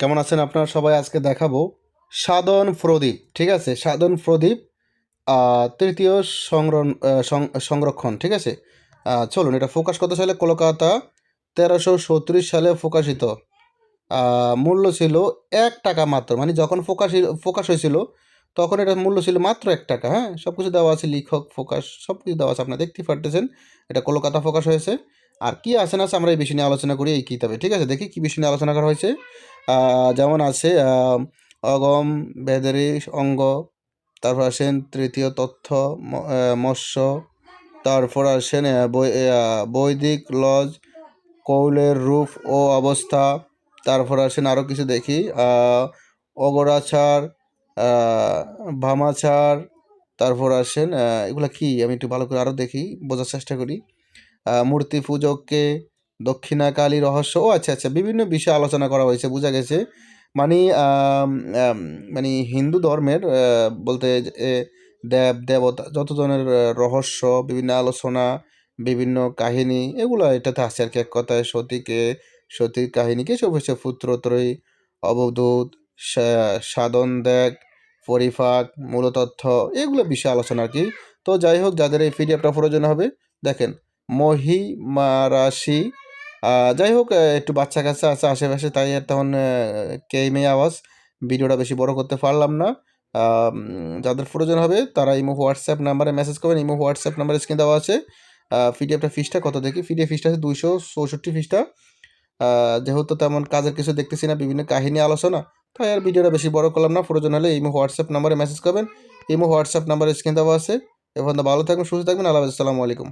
কেমন আছেন আপনারা? সবাই আজকে দেখাবো সাধন প্রদীপ, ঠিক আছে? সাধন প্রদীপ তৃতীয় সংরণ সংরক্ষণ, ঠিক আছে? চলুন, এটা ফোকাস কত সালে? কলকাতা, তেরোশো সালে প্রকাশিত মূল্য ছিল এক টাকা মাত্র মানে যখন ফোকাস ফোকাস হয়েছিল, তখন এটার মূল্য ছিল মাত্র এক টাকা হ্যাঁ? সব কিছু দেওয়া আছে, লিখক, ফোকাস সব কিছু দেওয়া আছে, আপনারা দেখতেই পারতেছেন, এটা কলকাতা ফোকাস হয়েছে। আর কি আছে না আছে আমরা এই বিষয় নিয়ে আলোচনা করি, এই কিতাবে, ঠিক আছে? দেখি কী বিষয় নিয়ে আলোচনা করা হয়েছে। যেমন আছে অগম, বেদেরি, অঙ্গ, তারপর আসেন তৃতীয় তথ্য মৎস্য, তারপর আসেন বৈদিক, লজ, কৌলের রূপ ও অবস্থা, তারপর আসেন আরও কিছু দেখি অগরাচার ভামাচার, তারপর আসেন এগুলো কি? আমি একটু ভালো করে আরও দেখি, বোঝার চেষ্টা করি মূর্তি পূজককে দক্ষিণাকালী রহস্য। ও আচ্ছা আচ্ছা বিভিন্ন বিষয়ে আলোচনা করা হয়েছে, বোঝা গেছে। মানে মানে হিন্দু ধর্মের বলতে দেব, দেবতা যত ধরনের রহস্য, বিভিন্ন আলোচনা, বিভিন্ন কাহিনী, এগুলো এটাতে আছে আর কি। এক কথায় সতীকে, সতীর কাহিনীকে সব হচ্ছে পুত্রত্রয়ী অবধূত সাধন দেখ পরিফাক মূলতথ্য এগুলো বিষয়ে আলোচনা আর কি। তো যাই হোক, যাদের এই পিডিএফটা প্রয়োজন হবে, দেখেন মহিমারাশি যাই হোক একটু বাচ্চা কাচ্চা আছে আশেপাশে, তাই আর তখন কেইমে আওয়াজ, ভিডিওটা বেশি বড় করতে পারলাম না। যাদের প্রয়োজন হবে, তারা ইমো, হোয়াটসঅ্যাপ নাম্বারে মেসেজ করবেন, ইমো, হোয়াটসঅ্যাপ নাম্বারে স্ক্রিন দেওয়া আছে। পিডিএফটা ফিসটা কত দেখি? পিডিএফ ফিসটা আছে দুইশো চৌষট্টি ফিসটা। যেহেতু তেমন কাজের কিছু দেখতেছি না, বিভিন্ন কাহিনী আলোচনা, তাই আর ভিডিওটা বেশি বড় করলাম না। প্রয়োজন হলে ইমো, হোয়াটসঅ্যাপ নাম্বারে মেসেজ করবেন, ইমো, হোয়াটসঅ্যাপ নাম্বারে স্ক্রিন দেওয়া আছে। এখন ভালো থাকবেন, সুস্থ থাকবেন, আল্লাহ আসসালামু আলাইকুম।